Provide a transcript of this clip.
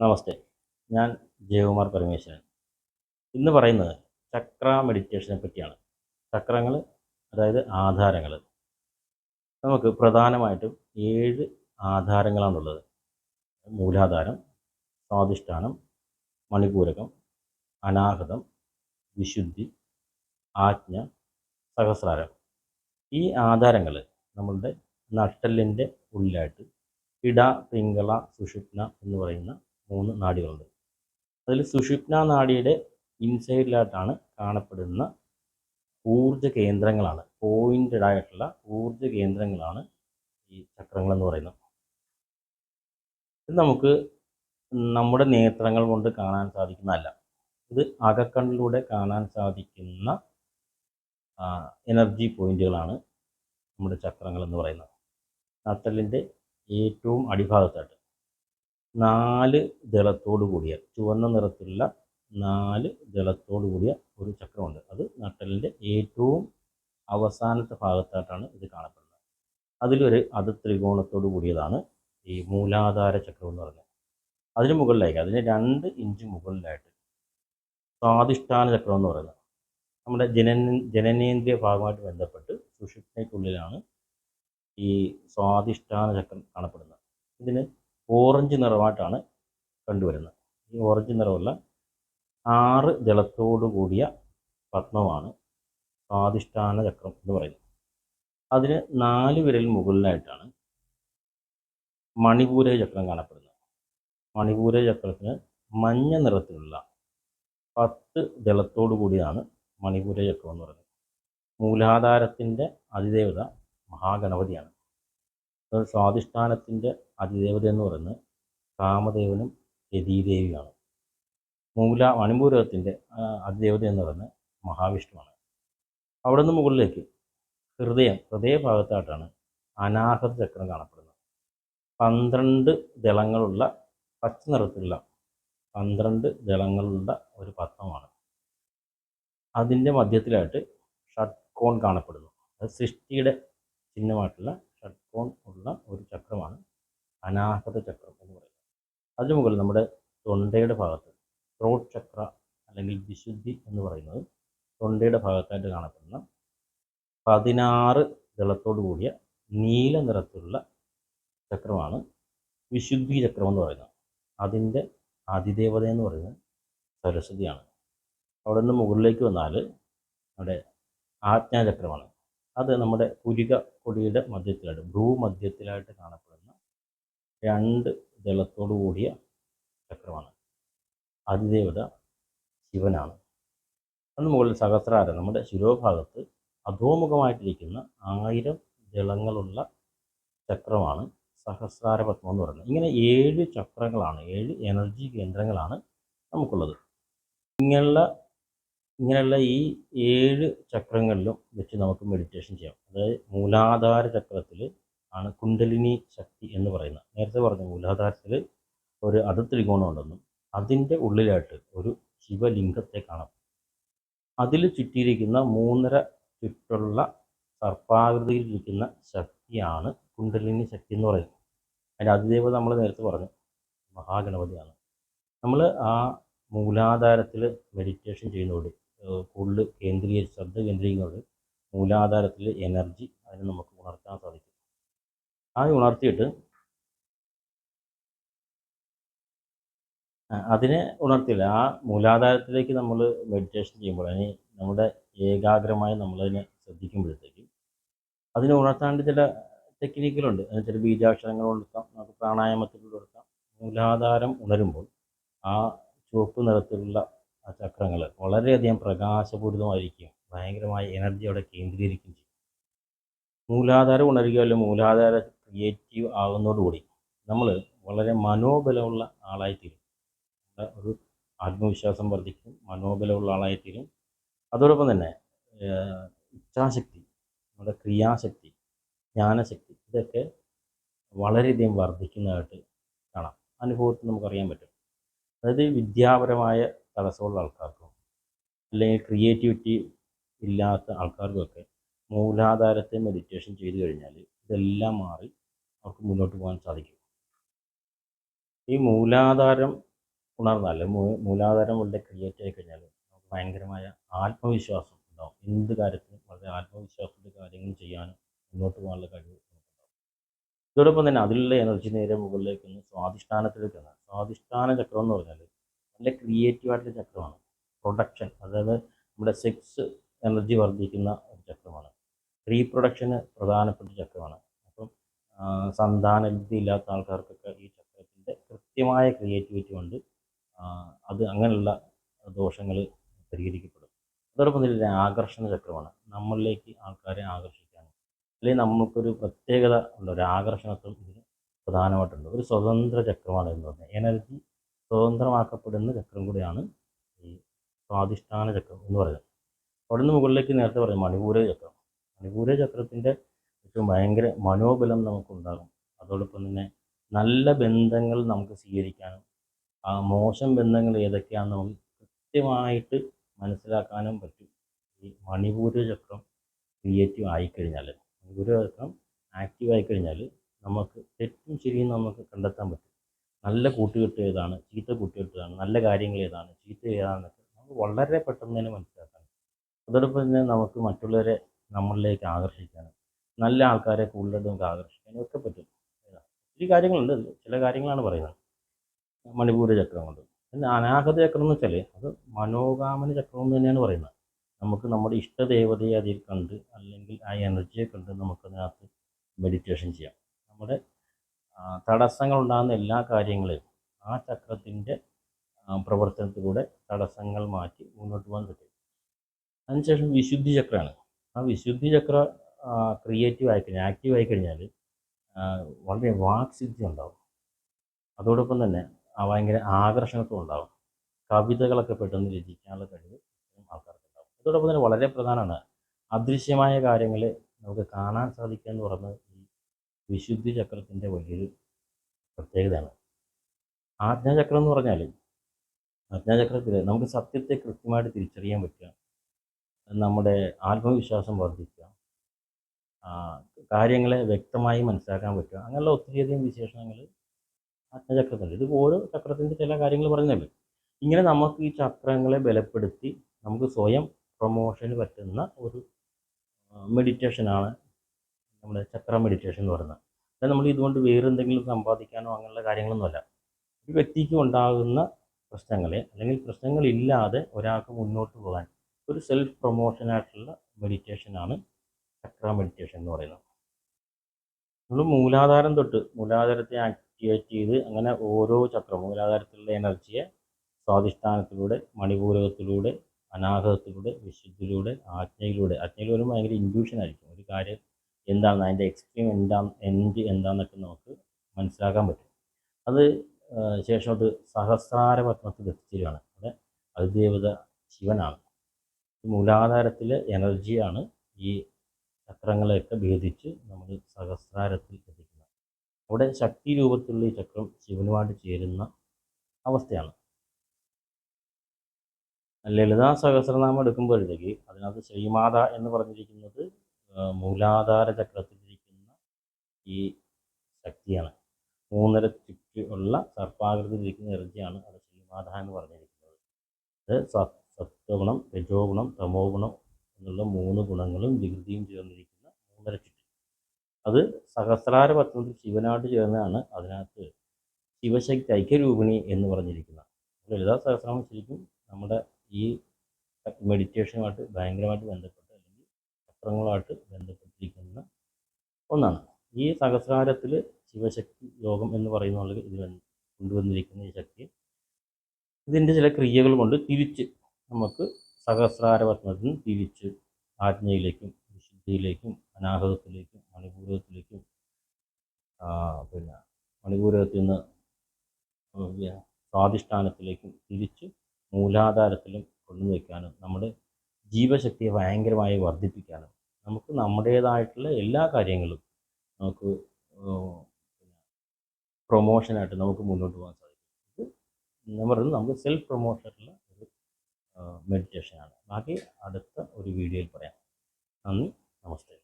നമസ്തേ. ഞാൻ ജയകുമാർ പരമേശ്വരൻ. ഇന്ന് പറയുന്നത് ചക്ര മെഡിറ്റേഷനെ പറ്റിയാണ്. ചക്രങ്ങൾ അതായത് ആധാരങ്ങൾ. നമുക്ക് പ്രധാനമായിട്ടും ഏഴ് ആധാരങ്ങളാണുള്ളത്. മൂലാധാരം സ്വാധിഷ്ഠാനം മണിപൂരകം അനാഹതം വിശുദ്ധി ആജ്ഞ സഹസ്രാരം. ഈ ആധാരങ്ങൾ നമ്മളുടെ നട്ടലിന്റെ ഉള്ളിലായിട്ട് ഇട പിങ്കള സുഷുപ്ന എന്ന് പറയുന്ന മൂന്ന് നാഡികളുണ്ട് അതിൽ സുഷുപ്ന നാഡിയുടെ ഇൻസൈഡിലായിട്ടാണ് കാണപ്പെടുന്ന ഊർജ കേന്ദ്രങ്ങളാണ്. പോയിന്റഡ് ആയിട്ടുള്ള ഊർജ കേന്ദ്രങ്ങളാണ് ഈ ചക്രങ്ങൾ എന്ന് പറയുന്നത്. ഇത് നമുക്ക് നമ്മുടെ നേത്രങ്ങൾ കൊണ്ട് കാണാൻ സാധിക്കുന്നതല്ല. ഇത് അകക്കണ്ണിലൂടെ കാണാൻ സാധിക്കുന്ന എനർജി പോയിന്റുകളാണ് നമ്മുടെ ചക്രങ്ങൾ എന്ന് പറയുന്നത്. നട്ടലിന്റെ ഏറ്റവും അടിഭാഗത്തായിട്ട് നാല് ദളത്തോടു കൂടിയ ചുവന്ന നിറത്തിലുള്ള നാല് ദളത്തോടു കൂടിയ ഒരു ചക്രമുണ്ട്. അത് നട്ടലിന്റെ ഏറ്റവും അവസാനത്തെ ഭാഗത്തായിട്ടാണ് ഇത് കാണപ്പെടുന്നത്. അതിലൊരു അത് ത്രികോണത്തോടു കൂടിയതാണ് ഈ മൂലാധാര ചക്രം എന്ന് പറയുന്നത് അതിന് മുകളിലേക്ക് അതിന് രണ്ട് ഇഞ്ച് മുകളിലായിട്ട് സ്വാധിഷ്ഠാന ചക്രം എന്ന് പറയുന്നത്. നമ്മുടെ ജനന ജനനേന്ദ്രിയ ഭാഗമായിട്ട് ബന്ധപ്പെട്ട് സുഷിപ്നയ്ക്കുള്ളിലാണ് ഈ സ്വാധിഷ്ഠാന ചക്രം കാണപ്പെടുന്നത്. ഇതിന് ഓറഞ്ച് നിറമായിട്ടാണ് കണ്ടുവരുന്നത്. ഈ ഓറഞ്ച് നിറമുള്ള ആറ് ജലത്തോടു കൂടിയ പത്മമാണ് സ്വാധിഷ്ഠാന ചക്രം എന്ന് പറയുന്നത്. അതിന് നാല് വിരൽ മുകളിലായിട്ടാണ് മണിപൂര ചക്രം കാണപ്പെടുന്നത്. മണിപൂര ചക്രത്തിന് മഞ്ഞ നിറത്തിലുള്ള പത്ത് ജലത്തോടു കൂടിയാണ് മണിപൂര ചക്രം എന്ന് പറയുന്നത്. മൂലാധാരത്തിന്റെ അതിദേവത മഹാഗണപതിയാണ്. സ്വാധിഷ്ഠാനത്തിന്റെ അതിദേവത എന്ന് പറയുന്നത് കാമദേവനും രതീദേവിയാണ്. മൂല മണിപൂരകത്തിന്റെ അതിദേവത എന്ന് പറയുന്നത് മഹാവിഷ്ണുവാണ്. അവിടെ നിന്ന് മുകളിലേക്ക് ഹൃദയം ഹൃദയഭാഗത്തായിട്ടാണ് അനാഹത ചക്രം കാണപ്പെടുന്നത്. പന്ത്രണ്ട് ദളങ്ങളുള്ള പച്ച നിറത്തിലുള്ള പന്ത്രണ്ട് ദളങ്ങളുള്ള ഒരു പത്മമാണ്. അതിന്റെ മധ്യത്തിലായിട്ട് ഷഡ്കോൺ കാണപ്പെടുന്നു. അത് സൃഷ്ടിയുടെ ചിഹ്നമായിട്ടുള്ള ഷഡ്കോൺ ഉള്ള ഒരു ചക്രമാണ് അനാഹത ചക്രം എന്ന് പറയുന്നത്. അതിനു മുകളിൽ നമ്മുടെ തൊണ്ടയുടെ ഭാഗത്ത് ത്രോട്ട് ചക്ര അല്ലെങ്കിൽ വിശുദ്ധി എന്ന് പറയുന്നത് തൊണ്ടയുടെ ഭാഗത്തായിട്ട് കാണപ്പെടുന്ന പതിനാറ് ദളത്തോടു കൂടിയ നീല നിറത്തിലുള്ള ചക്രമാണ് വിശുദ്ധി ചക്രം എന്ന് പറയുന്നത്. അതിന്റെ അതിദേവത എന്ന് പറയുന്നത് സരസ്വതിയാണ്. അവിടെ നിന്ന് മുകളിലേക്ക് വന്നാൽ നമ്മുടെ ആജ്ഞാചക്രമാണ്. അത് നമ്മുടെ പുരിക കൊടിയുടെ മധ്യത്തിലായിട്ട് ഭൂമധ്യത്തിലായിട്ട് കാണപ്പെടുന്ന രണ്ട് ദളത്തോടു കൂടിയ ചക്രമാണ്. അതിദേവത ശിവനാണ്. അതിന് മുകളിൽ സഹസ്രാര. നമ്മുടെ ശിരോഭാഗത്ത് അധോമുഖമായിട്ടിരിക്കുന്ന ആയിരം ദളങ്ങളുള്ള ചക്രമാണ് സഹസ്രാര പത്മം എന്ന് പറയുന്നത്. ഇങ്ങനെ ഏഴ് ചക്രങ്ങളാണ് ഏഴ് എനർജി കേന്ദ്രങ്ങളാണ് നമുക്കുള്ളത്. ഇങ്ങനെയുള്ള ഇങ്ങനെയുള്ള ഈ ഏഴ് ചക്രങ്ങളിലും വെച്ച് നമുക്ക് മെഡിറ്റേഷൻ ചെയ്യാം. അതായത് മൂലാധാര ചക്രത്തിൽ ആണ് കുണ്ടലിനി ശക്തി എന്ന് പറയുന്നത്. നേരത്തെ പറഞ്ഞ മൂലാധാരത്തിൽ ഒരു ത്രികോണം ഉണ്ടെന്നും അതിന്റെ ഉള്ളിലായിട്ട് ഒരു ശിവലിംഗത്തെ കാണാം. അതിൽ ചുറ്റിയിരിക്കുന്ന മൂന്നര ചുറ്റുള്ള സർപ്പാകൃതിയിലിരിക്കുന്ന ശക്തിയാണ് കുണ്ടലിനി ശക്തി എന്ന് പറയുന്നത്. അതിന്റെ അതിദേവത നമ്മൾ നേരത്തെ പറഞ്ഞു മഹാഗണപതിയാണ്. നമ്മൾ ആ മൂലാധാരത്തിൽ മെഡിറ്റേഷൻ ചെയ്യുന്നതോട് കൂടുതൽ കേന്ദ്രീകരിച്ച് ശ്രദ്ധ കേന്ദ്രീകരിക്കുന്നതോട് മൂലാധാരത്തിൽ എനർജി അതിനെ നമുക്ക് ഉണർത്താൻ സാധിക്കും. ആ ഉണർത്തിയിട്ട് അതിനെ ഉണർത്തില്ല. ആ മൂലാധാരത്തിലേക്ക് നമ്മൾ മെഡിറ്റേഷൻ ചെയ്യുമ്പോൾ അതിന് നമ്മുടെ ഏകാഗ്രമായി നമ്മളതിനെ ശ്രദ്ധിക്കുമ്പോഴത്തേക്കും അതിനെ ഉണർത്താണ്ട് ചില ടെക്നിക്കുകളുണ്ട് അതിന് ചില ബീജാക്ഷരങ്ങൾ കൊടുക്കാം നമുക്ക് പ്രാണായാമത്തിലൂടെ കൊടുക്കാം മൂലാധാരം ഉണരുമ്പോൾ ആ ചുവപ്പ് നിറത്തിലുള്ള ആ ചക്രങ്ങൾ വളരെയധികം പ്രകാശപൂരിതമായിരിക്കും. ഭയങ്കരമായ എനർജി അവിടെ കേന്ദ്രീകരിക്കുകയും ചെയ്യും. മൂലാധാരം ഉണരുകയോ അല്ലെങ്കിൽ മൂലാധാര ക്രിയേറ്റീവ് ആകുന്നതോടുകൂടി നമ്മൾ വളരെ മനോബലമുള്ള ആളായിത്തീരും. ഒരു ആത്മവിശ്വാസം വർദ്ധിക്കും മനോബലമുള്ള ആളായിത്തീരും. അതോടൊപ്പം തന്നെ ഇച്ഛാശക്തി നമ്മുടെ ക്രിയാശക്തി ജ്ഞാനശക്തി ഇതൊക്കെ വളരെയധികം വർദ്ധിക്കുന്നതായിട്ട് കാണാം. അനുഭവത്തിൽ നമുക്കറിയാൻ പറ്റും. അതായത് വിദ്യാപരമായ തടസ്സമുള്ള ആൾക്കാർക്കും അല്ലെങ്കിൽ ക്രിയേറ്റിവിറ്റി ഇല്ലാത്ത ആൾക്കാർക്കുമൊക്കെ മൂലാധാരത്തെ മെഡിറ്റേഷൻ ചെയ്തു കഴിഞ്ഞാൽ ഇതെല്ലാം മാറി അവർക്ക് മുന്നോട്ട് പോകാൻ സാധിക്കും. ഈ മൂലാധാരം ഉണർന്നാൽ മൂലാധാരം വളരെ ക്രിയേറ്റ് ആയി കഴിഞ്ഞാൽ നമുക്ക് ഭയങ്കരമായ ആത്മവിശ്വാസം ഉണ്ടാവും. എന്ത് കാര്യത്തിനും വളരെ ആത്മവിശ്വാസത്തിൽ കാര്യങ്ങൾ ചെയ്യാനും മുന്നോട്ട് പോകാനുള്ള കഴിവ് ഇതോടൊപ്പം തന്നെ അതിലുള്ള എനർജി നേരെ മുകളിലേക്ക് ഒന്ന് സ്വാധിഷ്ഠാനത്തിലേക്ക് വന്നാൽ സ്വാധിഷ്ഠാന ചക്രം എന്ന് പറഞ്ഞാൽ നല്ല ക്രിയേറ്റീവ് ആയിട്ടുള്ള ചക്രമാണ്. പ്രൊഡക്ഷൻ അതായത് നമ്മുടെ സെക്സ് എനർജി വർദ്ധിക്കുന്ന ഒരു ചക്രമാണ്. റീപ്രൊഡക്ഷന് പ്രധാനപ്പെട്ട ചക്രമാണ്. ആ, ഇല്ലാത്ത ആൾക്കാർക്കൊക്കെ ഈ ചക്രത്തിന്റെ കൃത്യമായ ക്രിയേറ്റിവിറ്റി കൊണ്ട് അത് അങ്ങനെയുള്ള ദോഷങ്ങൾ പരിഹരിക്കപ്പെടും. അതോടൊപ്പം തന്നെ ആകർഷണ ചക്രമാണ്. നമ്മളിലേക്ക് ആൾക്കാരെ ആകർഷിക്കാനും അല്ലെങ്കിൽ നമുക്കൊരു പ്രത്യേകത ഉണ്ട്. ഒരു ആകർഷണത്വം ഇതിന് പ്രധാനമായിട്ടുണ്ട്. ഒരു സ്വതന്ത്ര ചക്രമാണ് എന്ന് പറഞ്ഞാൽ എനർജി സ്വതന്ത്രമാക്കപ്പെടുന്ന ചക്രം കൂടിയാണ് ഈ സ്വാധിഷ്ഠാന ചക്രം എന്ന് പറയുന്നത്. അവിടുന്ന് മുകളിലേക്ക് നേരത്തെ പറഞ്ഞു മണിപൂര ചക്രം. മണിപൂര ചക്രത്തിന്റെ ഏറ്റവും ഭയങ്കര മനോബലം നമുക്കുണ്ടാകും. അതോടൊപ്പം തന്നെ നല്ല ബന്ധങ്ങൾ നമുക്ക് സ്വീകരിക്കാനും ആ മോശം ബന്ധങ്ങൾ ഏതൊക്കെയാണെന്ന് നമുക്ക് കൃത്യമായിട്ട് മനസ്സിലാക്കാനും പറ്റും. ഈ മണിപൂര ചക്രം ക്രിയേറ്റീവ് ആയിക്കഴിഞ്ഞാൽ മണിപൂര ചക്രം ആക്റ്റീവ് ആയിക്കഴിഞ്ഞാൽ നമുക്ക് തെറ്റും ശരിയും നമുക്ക് കണ്ടെത്താൻ പറ്റും. നല്ല കൂട്ടുകെട്ട് ഏതാണ് ചീത്ത കൂട്ടുകെട്ട് ഏതാണ് നല്ല കാര്യങ്ങൾ ഏതാണ് ചീത്ത ഏതാണെന്നൊക്കെ നമുക്ക് വളരെ പെട്ടെന്ന് തന്നെ മനസ്സിലാക്കാം അതോടൊപ്പം തന്നെ നമുക്ക് മറ്റുള്ളവരെ നമ്മളിലേക്ക് ആകർഷിക്കാനും. നല്ല ആൾക്കാരെ കൂടുതലായിട്ട് നമുക്ക് ആകർഷിക്കാനൊക്കെ പറ്റും. ഒത്തിരി കാര്യങ്ങളുണ്ട്. ചില കാര്യങ്ങളാണ് പറയുന്നത്. മണിപൂര ചക്രം കൊണ്ട്. പിന്നെ അനാഹത ചക്രം എന്ന് വെച്ചാൽ അത് മനോകാമന ചക്രം എന്ന് തന്നെയാണ് പറയുന്നത്. നമുക്ക് നമ്മുടെ ഇഷ്ടദേവതയെ അതിൽ കണ്ട് അല്ലെങ്കിൽ ആ എനർജിയെ കണ്ട് നമുക്കതിനകത്ത് മെഡിറ്റേഷൻ ചെയ്യാം. നമ്മുടെ തടസ്സങ്ങൾ ഉണ്ടാകുന്ന എല്ലാ കാര്യങ്ങളെയും ആ ചക്രത്തിന്റെ പ്രവർത്തനത്തിലൂടെ തടസ്സങ്ങൾ മാറ്റി മുന്നോട്ട് പോകാൻ പറ്റും. അതിനുശേഷം വിശുദ്ധി ചക്രമാണ്. ആ വിശുദ്ധി ചക്ര ക്രിയേറ്റീവ് ആയിക്കഴിഞ്ഞാൽ ആക്റ്റീവ് ആയിക്കഴിഞ്ഞാൽ വളരെ വാക്സിദ്ധി ഉണ്ടാവും. അതോടൊപ്പം തന്നെ ഭയങ്കര ആകർഷണത്വം ഉണ്ടാവും. കവിതകളൊക്കെ പെട്ടെന്ന് രചിക്കാനുള്ള കഴിവ് ആൾക്കാർക്കുണ്ടാവും അതോടൊപ്പം തന്നെ വളരെ പ്രധാനമാണ് അദൃശ്യമായ കാര്യങ്ങൾ നമുക്ക് കാണാൻ സാധിക്കുക എന്ന് പറയുന്നത് ഈ വിശുദ്ധി ചക്രത്തിന്റെ വലിയൊരു പ്രത്യേകതയാണ്. ആജ്ഞാചക്രം എന്ന് പറഞ്ഞാൽ ആജ്ഞാചക്രത്തിൽ നമുക്ക് സത്യത്തെ കൃത്യമായിട്ട് തിരിച്ചറിയാൻ പറ്റുക. നമ്മുടെ ആത്മവിശ്വാസം വർദ്ധിക്കുക. കാര്യങ്ങളെ വ്യക്തമായി മനസ്സിലാക്കാൻ പറ്റുക. അങ്ങനെയുള്ള ഒത്തിരിയധികം വിശേഷണങ്ങൾ ആത്മചക്രത്തിന്റെ ഇത് ഓരോ ചക്രത്തിന്റെ ചില കാര്യങ്ങൾ പറയുന്നുണ്ട് ഇങ്ങനെ നമുക്ക് ഈ ചക്രങ്ങളെ ബലപ്പെടുത്തി നമുക്ക് സ്വയം പ്രൊമോഷന് പറ്റുന്ന ഒരു മെഡിറ്റേഷനാണ് നമ്മുടെ ചക്ര മെഡിറ്റേഷൻ എന്ന് പറയുന്നത്. നമ്മൾ ഇതുകൊണ്ട് വേറെ എന്തെങ്കിലും സമ്പാദിക്കാനോ അങ്ങനെയുള്ള കാര്യങ്ങളൊന്നുമല്ല. ഒരു വ്യക്തിക്ക് ഉണ്ടാകുന്ന പ്രശ്നങ്ങളെ അല്ലെങ്കിൽ പ്രശ്നങ്ങളില്ലാതെ ഒരാൾക്ക് മുന്നോട്ട് പോകാൻ ഒരു സെൽഫ് പ്രൊമോഷനായിട്ടുള്ള മെഡിറ്റേഷനാണ് ചക്ര മെഡിറ്റേഷൻ എന്ന് പറയുന്നത്. നമ്മൾ മൂലാധാരം തൊട്ട് മൂലാധാരത്തെ ആക്ടിവേറ്റ് ചെയ്ത് അങ്ങനെ ഓരോ ചക്രം മൂലാധാരത്തിലുള്ള എനർജിയെ സ്വാധിഷ്ഠാനത്തിലൂടെ മണിപൂരകത്തിലൂടെ അനാഹതത്തിലൂടെ വിശുദ്ധിയിലൂടെ ആജ്ഞയിലൂടെ. ആജ്ഞയിൽ വരുമ്പോൾ ഭയങ്കര ഇൻഡ്യൂഷൻ ആയിരിക്കും. ഒരു കാര്യം എന്താണ് അതിന്റെ എക്സ്ട്രീം എന്താ എൻഡ് എന്താണെന്നൊക്കെ നമുക്ക് മനസ്സിലാക്കാൻ പറ്റും. അത് ശേഷം അത് സഹസ്രാര പത്മത്തിൽ എത്തിച്ചേരുകയാണ് അവിടെ അതിദേവത ശിവനാണ്. മൂലാധാരത്തിലെ എനർജിയാണ് ഈ ചക്രങ്ങളെയൊക്കെ ഭേദിച്ച് നമ്മൾ സഹസ്രാരത്തിൽ എത്തിക്കുന്നത് അവിടെ ശക്തി രൂപത്തിലുള്ള ഈ ചക്രം ശിവനുമായിട്ട് ചേരുന്ന അവസ്ഥയാണ്. ലളിതാ സഹസ്രനാമം എടുക്കുമ്പോഴത്തേക്ക് അതിനകത്ത് ശ്രീമാത എന്ന് പറഞ്ഞിരിക്കുന്നത് മൂലാധാര ചക്രത്തിലിരിക്കുന്ന ഈ ശക്തിയാണ്. മൂന്നര ചുറ്റി ഉള്ള സർപ്പാകൃതിയിലിരിക്കുന്ന എനർജിയാണ് അത് ശ്രീമാത എന്ന് പറഞ്ഞിരിക്കുന്നത്. അത് സത്വഗുണം രജോ ഗുണം തമോ ഗുണം എന്നുള്ള മൂന്ന് ഗുണങ്ങളും വികൃതിയും ചേർന്നിരിക്കുന്ന അത് സഹസ്രാര പത്മത്തിൽ ശിവനായിട്ട് ചേർന്നതാണ് അതിനകത്ത് ശിവശക്തി ഐക്യരൂപിണി എന്ന് പറഞ്ഞിരിക്കുന്നത്. ലളിതാ സഹസ്രനാമം ശരിക്കും നമ്മുടെ ഈ മെഡിറ്റേഷനുമായിട്ട് ഭയങ്കരമായിട്ട് ബന്ധപ്പെട്ട് അല്ലെങ്കിൽ ചക്രങ്ങളുമായിട്ട് ബന്ധപ്പെട്ടിരിക്കുന്ന ഒന്നാണ്. ഈ സഹസ്രാരത്തിൽ ശിവശക്തി യോഗം എന്ന് പറയുന്ന ഇതിൽ കൊണ്ടുവന്നിരിക്കുന്ന ഈ ശക്തി ഇതിന്റെ ചില ക്രിയകൾ കൊണ്ട് തിരിച്ച് നമുക്ക് സഹസ്രാര പത്മത്തിൽ നിന്ന് തിരിച്ച് ആജ്ഞയിലേക്കും വിശുദ്ധിയിലേക്കും അനാഹതത്തിലേക്കും മണിപൂരകത്തിലേക്കും ആ, പിന്നെ മണിപൂരകത്തിൽ നിന്ന് സ്വാധിഷ്ഠാനത്തിലേക്കും തിരിച്ച് മൂലാധാരത്തിലും കൊണ്ടുവയ്ക്കാനും നമ്മുടെ ജീവശക്തിയെ ഭയങ്കരമായി വർദ്ധിപ്പിക്കാനും നമുക്ക് നമ്മുടേതായിട്ടുള്ള എല്ലാ കാര്യങ്ങളും നമുക്ക് പ്രൊമോഷനായിട്ട് നമുക്ക് മുന്നോട്ട് പോകാൻ സാധിക്കും. ഇത് പറയുന്നത് നമുക്ക് സെൽഫ് പ്രൊമോഷനുള്ള ഒരു മെഡിറ്റേഷനാണ് ബാക്കി അടുത്ത ഒരു വീഡിയോയിൽ പറയാം. നന്ദി. നമസ്തേ